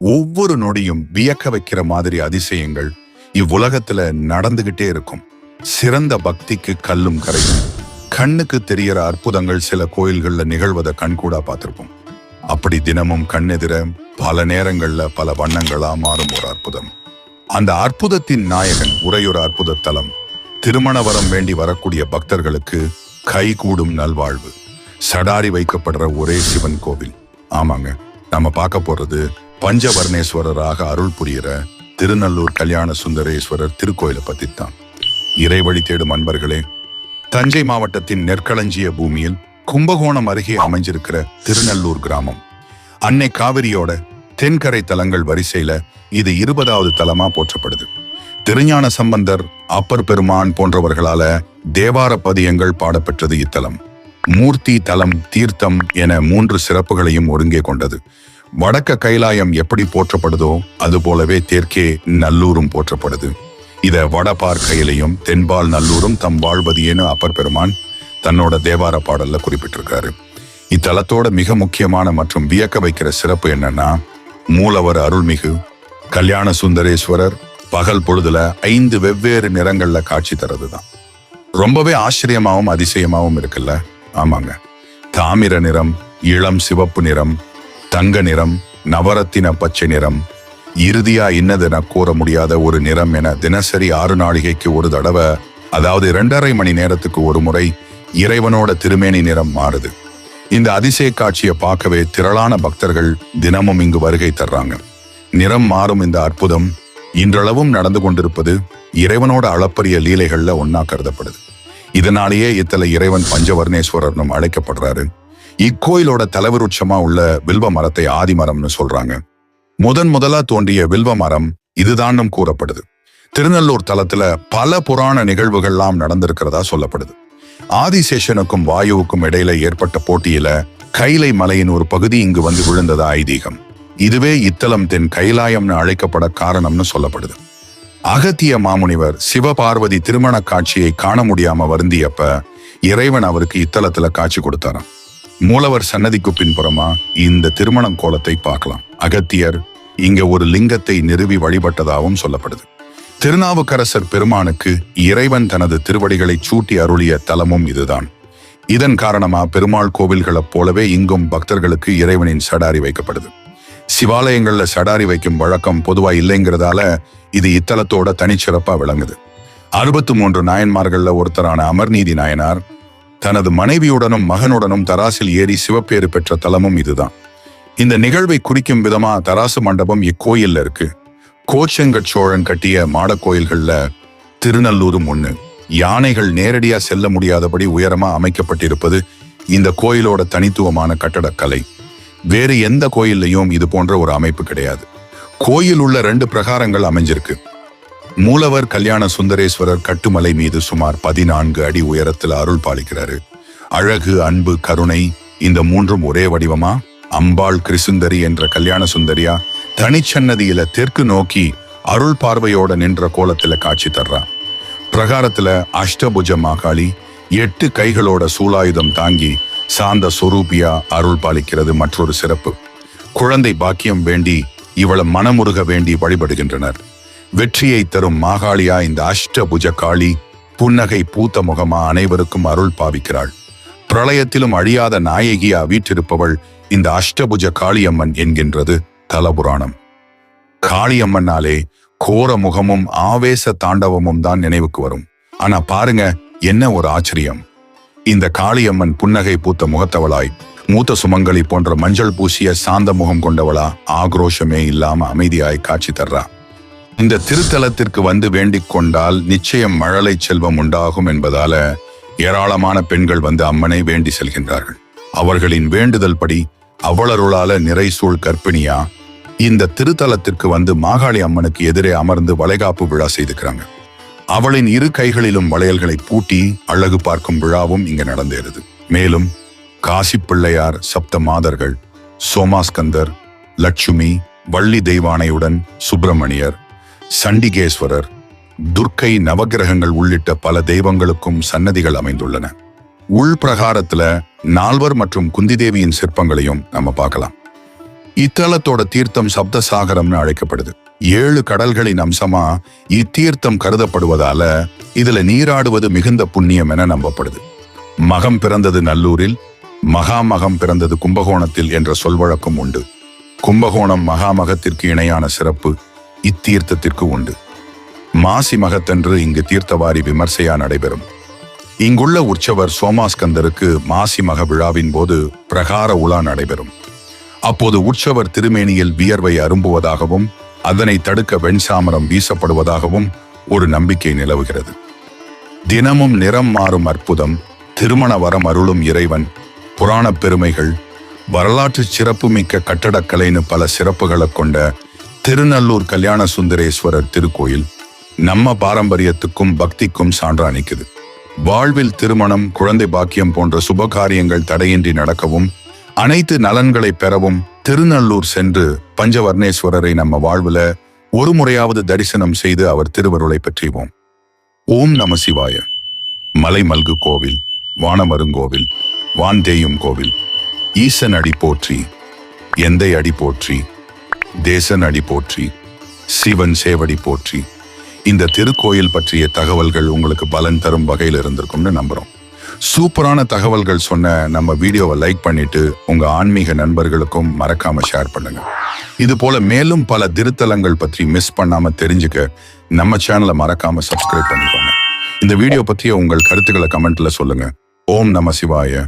ஒவ்வொரு நொடியும் வியக்க வைக்கிற மாதிரி அதிசயங்கள் இவ்வுலகத்துல நடந்துகிட்டே இருக்கும். சிறந்த பக்திக்கு கல்லும் கரையும். கண்ணுக்கு தெரியற அற்புதங்கள் சில கோயில்கள்ல நிகழ்வதை கண்கூடா பார்த்திருப்போம். அப்படி தினமும் கண்ணெதிர பல நேரங்கள்ல பல வண்ணங்களா மாறும் ஒரு அற்புதம். அந்த அற்புதத்தின் நாயகன் உரையொரு அற்புத தலம். திருமண வரம் வேண்டி வரக்கூடிய பக்தர்களுக்கு கைகூடும் நல்வாழ்வு. சடாரி வைக்கப்படுற ஒரே சிவன் கோவில். ஆமாங்க நம்ம பார்க்க போறது பஞ்சவர்ணேஸ்வரராக அருள் புரிகிற திருநல்லூர் கல்யாண சுந்தரேஸ்வரர் திருக்கோயிலை பத்தி தான் இறைவழி தேடும் அன்பர்களே தஞ்சை மாவட்டத்தின் நெற்களஞ்சிய பூமியில் கும்பகோணம் அருகே அமைஞ்சிருக்கிற திருநல்லூர் கிராமம். அன்னை காவிரியோட தென்கரை தலங்கள் வரிசையில இது இருபதாவது தலமா போற்றப்படுது. திருஞான சம்பந்தர் அப்பர் பெருமான் போன்றவர்களால தேவார பதியங்கள் பாடப்பெற்றது இத்தலம். மூர்த்தி தலம் தீர்த்தம் என மூன்று சிறப்புகளையும் ஒருங்கே கொண்டது. வடக்க கைலாயம் எப்படி போற்றப்படுதோ அது போலவே தெற்கே நல்லூரும் போற்றப்படுது. இத வடபார் கையிலையும் தென்பால் நல்லூரும் தம் வாழ்வதியேன்னு அப்பர் பெருமான் தன்னோட தேவார பாடல்ல குறிப்பிட்டிருக்காரு. இத்தலத்தோட மிக முக்கியமான மற்றும் வியக்க வைக்கிற சிறப்பு என்னன்னா மூலவர் அருள்மிகு கல்யாண சுந்தரேஸ்வரர் பகல் பொழுதுல ஐந்து வெவ்வேறு நிறங்கள்ல காட்சி தரதுதான். ரொம்பவே ஆச்சரியமாவும் அதிசயமாவும் இருக்குல்ல? ஆமாங்க. தாமிர நிறம் இளம் சிவப்பு நிறம் தங்க நிறம் நவரத்தின பச்சை நிறம். இறுதியா இன்னதென கூற முடியாத ஒரு நிறம் என தினசரி ஆறு நாளிகைக்கு ஒரு தடவை அதாவது இரண்டரை மணி நேரத்துக்கு ஒரு முறை இறைவனோட திருமேனி நிறம் மாறுது. இந்த அதிசய காட்சியை பார்க்கவே திரளான பக்தர்கள் தினமும் இங்கு வருகை தர்றாங்க. நிறம் மாறும் இந்த அற்புதம் இன்றளவும் நடந்து கொண்டிருப்பது இறைவனோட அளப்பரிய லீலைகள்ல ஒன்னா கருதப்படுது. இதனாலேயே இத்தல இறைவன் பஞ்சவர்ணேஸ்வரர்னும் அழைக்கப்படுறாரு. இக்கோயிலோட தலைவருட்சமா உள்ள வில்வ மரத்தை ஆதிமரம்னு சொல்றாங்க. முதன் முதலா தோன்றிய வில்வ மரம் இதுதான்னும் கூறப்படுது. திருநெல்லூர் தலத்துல பல புராண நிகழ்வுகள்லாம் நடந்திருக்கிறதா சொல்லப்படுது. ஆதிசேஷனுக்கும் வாயுவுக்கும் இடையில ஏற்பட்ட போட்டியில கைலை மலையின் ஒரு பகுதி இங்கு வந்து விழுந்ததா ஐதீகம். இதுவே இத்தலம் தென் கைலாயம்னு அழைக்கப்பட காரணம்னு சொல்லப்படுது. அகத்திய மாமுனிவர் சிவபார்வதி திருமண காட்சியை காண முடியாம வருந்தியப்ப இறைவன் அவருக்கு இத்தலத்துல காட்சி கொடுத்தாராம். மூலவர் சன்னதிக்கு பின்புறமா இந்த திருமணம் கோலத்தை பார்க்கலாம். அகத்தியர் இங்க ஒரு லிங்கத்தை நிறுவி வழிபட்டதாகவும் சொல்லப்படுது. திருநாவுக்கரசர் பெருமானுக்கு இறைவன் தனது திருவடிகளை சூட்டி அருளிய தலமும் இதுதான். இதன் காரணமா பெருமாள் கோவில்களைப் போலவே இங்கும் பக்தர்களுக்கு இறைவனின் சடாரி வைக்கப்படுது. சிவாலயங்கள்ல சடாரி வைக்கும் வழக்கம் பொதுவா இல்லைங்கிறதால இது இத்தலத்தோட தனிச்சிறப்பா விளங்குது. அறுபத்து மூன்று நாயன்மார்கள்ல ஒருத்தரான அமர்நீதி நாயனார் தனது மனைவியுடனும் மகனுடனும் தராசில் ஏறி சிவப்பேறு பெற்ற தலமும் இதுதான். இந்த நிகழ்வை குறிக்கும் விதமா தராசு மண்டபம் இக்கோயில்ல இருக்கு. கோச்செங்கட் சோழன் கட்டிய மாடக்கோயில்கள்ல திருநல்லூரும் ஒண்ணு. யானைகள் நேரடியா செல்ல முடியாதபடி உயரமா அமைக்கப்பட்டிருப்பது இந்த கோயிலோட தனித்துவமான கட்டடக்கலை வேறு எந்த கோயில்லையும் இது போன்ற ஒரு அமைப்பு கிடையாது. கோயில் உள்ள ரெண்டு பிரகாரங்கள் அமைஞ்சிருக்கு. மூலவர் கல்யாண சுந்தரேஸ்வரர் கட்டுமலை மீது சுமார் பதினான்கு அடி உயரத்தில் அருள் பாலிக்கிறாரு. அழகு அன்பு கருணை இந்த மூன்றும் ஒரே வடிவமா? அம்பாள் கிருசுந்தரி என்ற கல்யாண சுந்தரியா? தனிச்சன்னதியில தெற்கு நோக்கி அருள் பார்வையோட நின்ற கோலத்துல காட்சி தர்றா. பிரகாரத்துல அஷ்டபுஜ மாகாளி எட்டு கைகளோட சூலாயுதம் தாங்கி சாந்த சொரூபியா அருள் பாலிக்கிறது மற்றொரு சிறப்பு. குழந்தை பாக்கியம் வேண்டி இவளை மனமுருக வேண்டி வழிபடுகின்றனர். வெற்றியை தரும் மாகாளியா இந்த அஷ்டபுஜ காளி புன்னகை பூத்த முகமா அனைவருக்கும் அருள் பாவிக்கிறாள். பிரளயத்திலும் அழியாத நாயகியா வீற்றிருப்பவள் இந்த அஷ்டபுஜ காளியம்மன் என்கின்றது தலபுராணம். காளியம்மன்னாலே கோர முகமும் ஆவேச தாண்டவமும் தான் நினைவுக்கு வரும். ஆனா பாருங்க என்ன ஒரு ஆச்சரியம். இந்த காளியம்மன் புன்னகை பூத்த முகத்தவளாய் மூத்த சுமங்கலி போன்ற மஞ்சள் பூசிய சாந்த முகம் கொண்டவளா ஆக்ரோஷமே இல்லாம அமைதியாய் காட்சி தர்றா. இந்த திருத்தலத்திற்கு வந்து வேண்டிக் கொண்டால் நிச்சயம் மழலை செல்வம் உண்டாகும் என்பதால ஏராளமான பெண்கள் வந்து அம்மனை வேண்டி செல்கின்றார்கள். அவர்களின் வேண்டுதல் படி அவளருளால நிறைசூழ் கர்ப்பிணியா இந்த திருத்தலத்திற்கு வந்து மாகாளி அம்மனுக்கு எதிரே அமர்ந்து வளைகாப்பு விழா செய்துக்கிறாங்க. அவளின் இரு கைகளிலும் வளையல்களை பூட்டி அழகு பார்க்கும் விழாவும் இங்கு நடந்தேறுது. மேலும் காசி பிள்ளையார் சப்த மாதர்கள் சோமாஸ்கந்தர் லட்சுமி வள்ளி தெய்வானையுடன் சுப்பிரமணியர் சண்டிகேஸ்வரர் துர்க்கை நவக்கிரகங்கள் உள்ளிட்ட பல தெய்வங்களுக்கும் சன்னதிகள் அமைந்துள்ளன. உள் பிரகாரத்துல நால்வர் மற்றும் குந்தி தேவியின் சிற்பங்களையும் நம்ம பார்க்கலாம். இத்தலத்தோட தீர்த்தம் சப்தசாகரம்னு அழைக்கப்படுது. ஏழு கடல்களின் அம்சமா இத்தீர்த்தம் கருதப்படுவதால இதுல நீராடுவது மிகுந்த புண்ணியம் என நம்பப்படுது. மகம் பிறந்தது நல்லூரில் மகாமகம் பிறந்தது கும்பகோணத்தில் என்ற சொல்வழக்கம் உண்டு. கும்பகோணம் மகாமகத்திற்கு இணையான சிறப்பு. இத்தீர்த்தத்திற்கு உண்டு. மாசி மகத்தன்று இங்கு தீர்த்தவாரி விமர்சையா நடைபெறும். இங்குள்ள உற்சவர் சோமாஸ்கந்தருக்கு மாசி மக விழாவின் போது பிரகார உலா நடைபெறும். அப்போது உற்சவர் திருமேனியில் வியர்வை அரும்புவதாகவும் அதனை தடுக்க வெண்சாமரம் வீசப்படுவதாகவும் ஒரு நம்பிக்கை நிலவுகிறது. தினமும் நிறம் மாறும் அற்புதம் திருமண வரம் அருளும் இறைவன் புராணப் பெருமைகள் வரலாற்று சிறப்புமிக்க கட்டடக்கலைன்னு பல சிறப்புகளை கொண்ட திருநல்லூர் கல்யாண சுந்தரேஸ்வரர் திருக்கோயில் நம்ம பாரம்பரியத்துக்கும் பக்திக்கும் சான்றா நிற்குது வாழ்வில் திருமணம் குழந்தை பாக்கியம் போன்ற சுபகாரியங்கள் தடையின்றி நடக்கவும் அனைத்து நலன்களை பெறவும் திருநல்லூர் சென்று பஞ்சவர்ணேஸ்வரரை நம்ம வாழ்வுல ஒரு முறையாவது தரிசனம் செய்து அவர் திருவருளை பெற்றிவோம். ஓம் நம சிவாய. மலை மல்கு கோவில் வானமருங்கோவில் வான்தேயும் கோவில் ஈசன் அடி போற்றி எந்தை அடி போற்றி தேசன் அடி போற்றி சிவன் சேவடி போற்றி. இந்த திருக்கோயில் பற்றிய தகவல்கள் உங்களுக்கு பலன் தரும் வகையில் இருந்திருக்கும்னு நம்புகிறோம் சூப்பரான தகவல்கள் சொன்ன நம்ம வீடியோவை லைக் பண்ணிட்டு உங்க ஆன்மீக நண்பர்களுக்கும் மறக்காம ஷேர் பண்ணுங்க. இது போல மேலும் பல திருத்தலங்கள் பற்றி மிஸ் பண்ணாம தெரிஞ்சுக்க நம்ம சேனலை மறக்காம சப்ஸ்கிரைப் பண்ணிக்கோங்க. இந்த வீடியோ பற்றிய உங்கள் கருத்துக்களை கமெண்ட்ல சொல்லுங்க. ஓம் நம சிவாய.